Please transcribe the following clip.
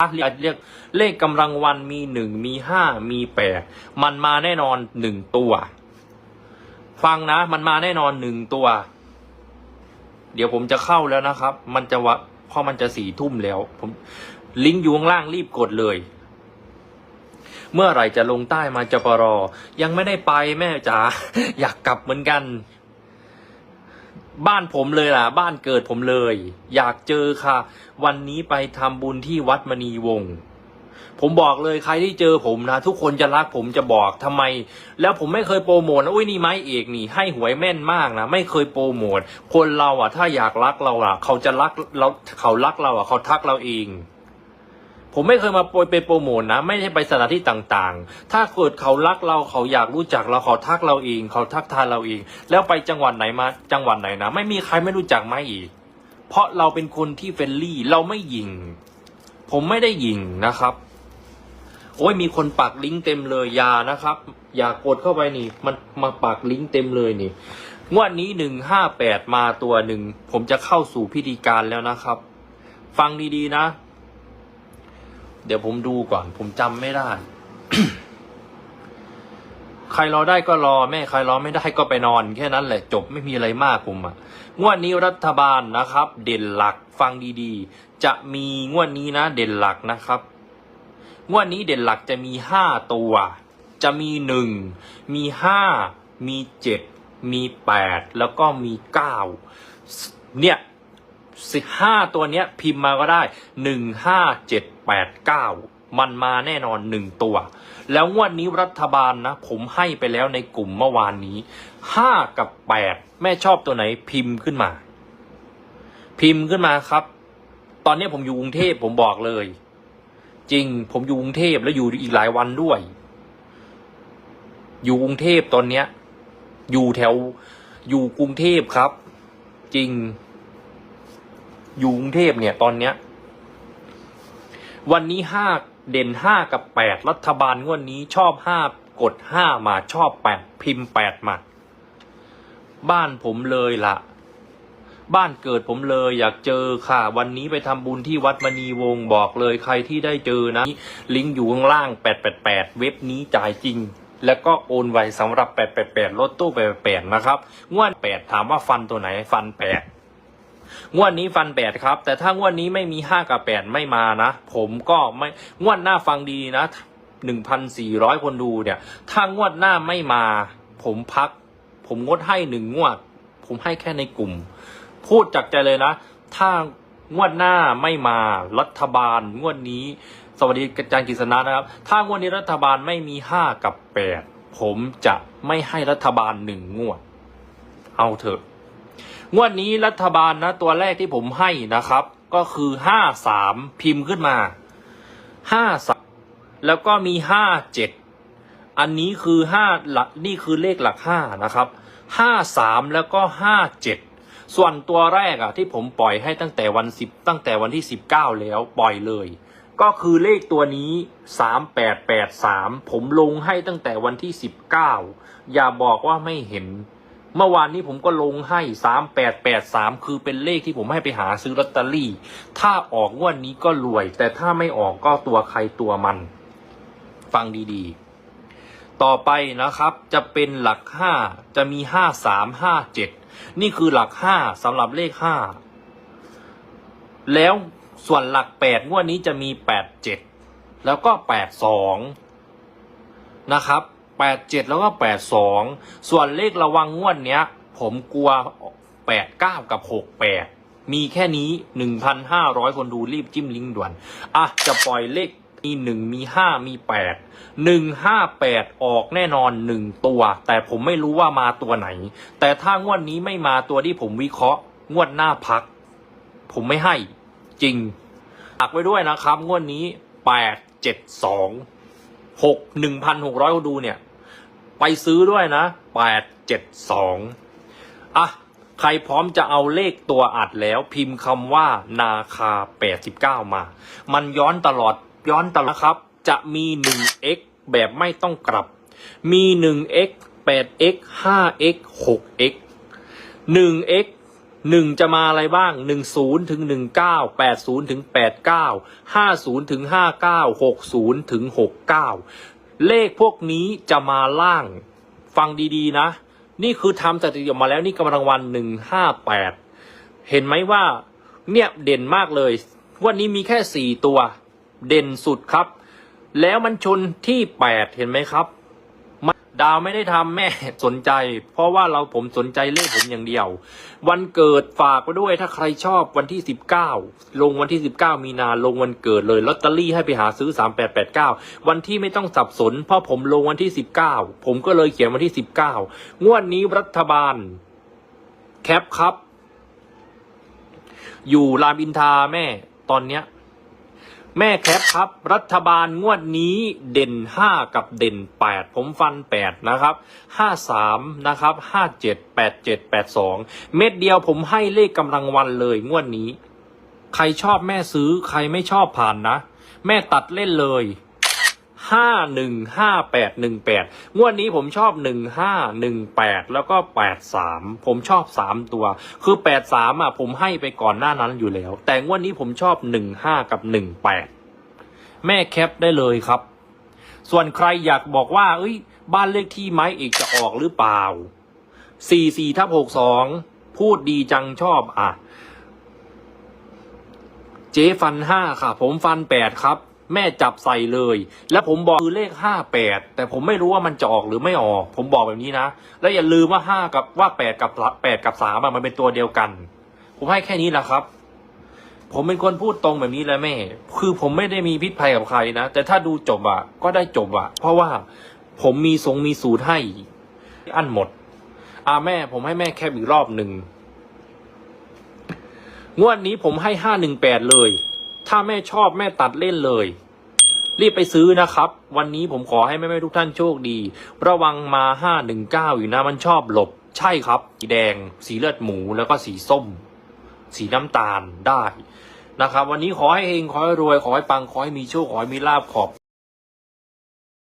เรียกเรียกเลขกำลังวันมีหนึ่งมีห้ามีแปดมันมาแน่นอนหนึ่งตัว ฟังนะ มันมาแน่นอนหนึ่งตัว เดี๋ยวผมจะเข้าแล้วนะครับ มันจะวะเพราะมันจะสี่ทุ่มแล้ว ผม ลิงก์อยู่ข้างล่างรีบกดเลย เมื่อไหร่จะลงใต้มาจปรอ ยังไม่ได้ไปแม่จ๋าอยากกลับเหมือนกัน บ้านผมเลยล่ะ บ้านเกิดผมเลย อยากเจอค่ะ วันนี้ไปทำบุญที่วัดมณีวงศ์ผมบอกเลยใครที่เจอผมนะ ทุกคนจะรักผมจะบอกทำไม แล้วผมไม่เคยโปรโมทนะอุ้ยนี่ไม้เอกนี่ ให้หวยแม่นมากนะไม่เคยโปรโมทคนเราอะ ถ้าอยากรักเราอะ เขาจะรักเราเขารักเราอะเขาทักเราเอง ผมไม่เคยมาโปรยไปโปรโมทนะ ไม่ใช่ไปสถานที่ต่างๆ ถ้าเกิดเขารักเราเขาอยากรู้จักเราเขาทักเราเอง เขาทักทายเราเอง แล้วไปจังหวัดไหนมาจังหวัดไหนนะ ไม่มีใครไม่รู้จักไม่อีก เพราะเราเป็นคนที่เฟรนลี่เราไม่หยิง ผมไม่ได้หยิงนะครับ โอ้ยมีคนปักลิงก์เต็มเลยอยานะครับ อย่ากดเข้าไปนี่ มันมาปักลิงก์เต็มเลยนี่งวดนี้หนึ่งห้าแปดมาตัวหนึ่งผมจะเข้าสู่พิธีการแล้วนะครับ ฟังดีๆนะ เดี๋ยวผมดูก่อน ผมจำไม่ได้ ใครรอได้ก็รอแม่ใครรอไม่ได้ก็ไปนอน แค่นั้นแหละจบไม่มีอะไรมากผมอะงวดนี้รัฐบาลนะครับ เด่นหลักฟังดีๆ จะมีงวดนี้นะ เด่นหลักนะครับงวดนี้เด่นหลักจะมีห้าตัว จะมีหนึ่งมีห้ามีเจ็ดมีแปดแล้วก็มีเก้าเนี่ย สิห้าตัวเนี้ยพิมพ์มาก็ได้หนึ่งห้าเจ็ดแปดเก้ามันมาแน่นอนหนึ่งตัว แล้วงวดนี้รัฐบาลนะ ผมให้ไปแล้วในกลุ่มเมื่อวานนี้ห้ากับแปดแม่ชอบตัวไหนพิมพ์ขึ้นมา พิมพ์ขึ้นมาครับ ตอนนี้ผมอยู่กรุงเทพผมบอกเลย จริงผมอยู่กรุงเทพแล้วอยู่อีกหลายวันด้วย อยู่กรุงเทพตอนเนี้ย อยู่แถวอยู่กรุงเทพครับ จริง อยู่กรุงเทพเนี่ยตอนเนี้ย วันนี้ห้าเด่นห้ากับแปดรัฐบาลงวดนี้ชอบห้ากดห้ามาชอบแปดพิมพ์แปดมา บ้านผมเลยละ่ะ บ้านเกิดผมเลยอยากเจอค่ะ วันนี้ไปทำบุญที่วัดมณีวงศ์บอกเลยใครที่ได้เจอนะ ลิงก์อยู่ข้างล่าง888เว็บนี้จ่ายจริง แล้วก็โอนไวสำหรับ888รถตู้888นะครับงวด8ถามว่าฟันตัวไหนฟัน8 งวดนี้ฟัน8ครับ แต่ถ้างวดนี้ไม่มี5กับ8ไม่มานะ ผมก็ไม่งวดหน้าฟังดีนะ1,400คนดูเนี่ย ถ้างวดหน้าไม่มา ผมพัก ผมงดให้หนึ่งงวด ผมให้แค่ในกลุ่ม พูดจากใจเลยนะ ถ้างวดหน้าไม่มารัฐบาลงวดนี้ สวัสดีอาจารย์กฤษณะนะครับ ถ้างวดนี้รัฐบาลไม่มีห้ากับแปดผมจะไม่ให้รัฐบาลหนึ่งงวด เอาเถอะ งวดนี้รัฐบาลนะตัวแรกที่ผมให้นะครับ ก็คือห้าสามพิมพ์ขึ้นมาห้าสามแล้วก็มีห้าเจ็ดอันนี้คือห้าหลักนี่คือเลขหลักห้านะครับห้าสามแล้วก็ห้าเจ็ดส่วนตัวแรกอะที่ผมปล่อยให้ตั้งแต่วันสิบตั้งแต่วันที่สิบเก้าแล้วปล่อยเลย ก็คือเลขตัวนี้สามแปดแปดสามผมลงให้ตั้งแต่วันที่สิบเก้าอย่าบอกว่าไม่เห็น เมื่อวานนี้ผมก็ลงให้สามแปดแปดสามคือเป็นเลขที่ผมให้ไปหาซื้อลอตเตอรี่ ถ้าออกงวดนี้ก็รวย แต่ถ้าไม่ออกก็ตัวใครตัวมัน ฟังดีๆ ต่อไปนะครับ จะเป็นหลักห้าจะมีห้าสามห้าเจ็ดนี่คือหลักห้าสำหรับเลขห้าแล้วส่วนหลักแปดงวดนี้จะมีแปดเจ็ดแล้วก็แปดสองนะครับ แปดเจ็ดแล้วก็แปดสองส่วนเลขระวังงวดเนี้ย ผมกลัวแปดเก้ากับหกแปดมีแค่นี้หนึ่งพันห้าร้อยคนดูรีบจิ้มลิงก์ด่วน อะ จะปล่อยเลขมีหนึ่งมีห้ามีแปดหนึ่งห้าแปดออกแน่นอนหนึ่งตัว แต่ผมไม่รู้ว่ามาตัวไหน แต่ถ้างวดนี้ไม่มาตัวที่ผมวิเคราะห์ งวดหน้าพัก ผมไม่ให้ จริงอักไว้ด้วยนะครับ งวดนี้แปดเจ็ดสองหกหนึ่งพันหกร้อยคนดูเนี่ย ไปซื้อด้วยนะแปดเจ็ดสองอะใครพร้อมจะเอาเลขตัวอัดแล้ว พิมพ์คำว่านาคา89มา มันย้อนตลอดย้อนตลอดครับ จะมี 1x แบบไม่ต้องกลับ มี 1x 8x 5x 6x 1x หนึ่งจะมาอะไรบ้างหนึ่งศูนย์ถึงหนึ่งเก้าแปดศูนย์ถึงแปดเก้าห้าศูนย์ถึงห้าเก้าหกศูนย์ถึงหกเก้า เลขพวกนี้จะมาล่าง ฟังดีๆนะ นี่คือทำสถิติออกมาแล้วนี่กำลังวันหนึ่งห้าแปดเห็นไหมว่า เนี่ยเด่นมากเลย วันนี้มีแค่สี่ตัว เด่นสุดครับ แล้วมันชนที่แปดเห็นไหมครับ ดาวไม่ได้ทำแม่สนใจ เพราะว่าเราผมสนใจเลขผมอย่างเดียว วันเกิดฝากไว้ด้วยถ้าใครชอบวันที่สิบเก้าลงวันที่สิบเก้ามีนาลงวันเกิดเลยลอตเตอรี่ให้ไปหาซื้อสามแปดแปดเก้าวันที่ไม่ต้องสับสน เพราะผมลงวันที่สิบเก้าผมก็เลยเขียนวันที่สิบเก้างวดนี้รัฐบาล แคปครับ อยู่รามอินทราแม่ตอนเนี้ย แม่แคปครับ รัฐบาลงวดนี้เด่นห้ากับเด่นแปดผมฟันแปดนะครับห้าสามนะครับห้าเจ็ดแปดเจ็ดแปดสองเม็ดเดียวผมให้เลขกำลังวันเลยงวดนี้ ใครชอบแม่ซื้อใครไม่ชอบผ่านนะ แม่ตัดเล่นเลย ห้าหนึ่งห้าแปดหนึ่งแปดงวดนี้ผมชอบหนึ่งห้าหนึ่งแปดแล้วก็แปดสามผมชอบสามตัว คือแปดสามอะผมให้ไปก่อนหน้านั้นอยู่แล้ว แต่งวดนี้ผมชอบหนึ่งห้ากับหนึ่งแปดแม่แคปได้เลยครับ ส่วนใครอยากบอกว่า เอ้ย บ้านเลขที่ไม้เอกจะออกหรือเปล่าสี่สี่ทับหกสองพูดดีจังชอบอะ เจฟันห้าค่ะ ผมฟันแปดครับ แม่จับใส่เลย แล้วผมบอกคือเลขห้าแปดแต่ผมไม่รู้ว่ามันจะออกหรือไม่ออก ผมบอกแบบนี้นะ แล้วอย่าลืมว่าห้ากับว่าแปดกับแปดกับสามมันเป็นตัวเดียวกัน ผมให้แค่นี้แหละครับ ผมเป็นคนพูดตรงแบบนี้แหละแม่ คือผมไม่ได้มีพิษภัยกับใครนะ แต่ถ้าดูจบอะก็ได้จบอะเพราะว่าผมมีทรงมีสูตรให้ อันหมดอาแม่ผมให้แม่แคบอีกรอบหนึ่งงวดนี้ผมให้ห้าหนึ่งแปดเลย ถ้าแม่ชอบแม่ตัดเล่นเลย รีบไปซื้อนะครับ วันนี้ผมขอให้แม่ๆทุกท่านโชคดี ระวังมาห้าหนึ่งเก้าอยู่นะมันชอบหลบ ใช่ครับ สีแดง สีเลือดหมูแล้วก็สีส้ม สีน้ำตาลได้นะครับ วันนี้ขอให้เฮงขอให้รวยขอให้ปังขอให้มีโชคขอให้มีลาบขอบ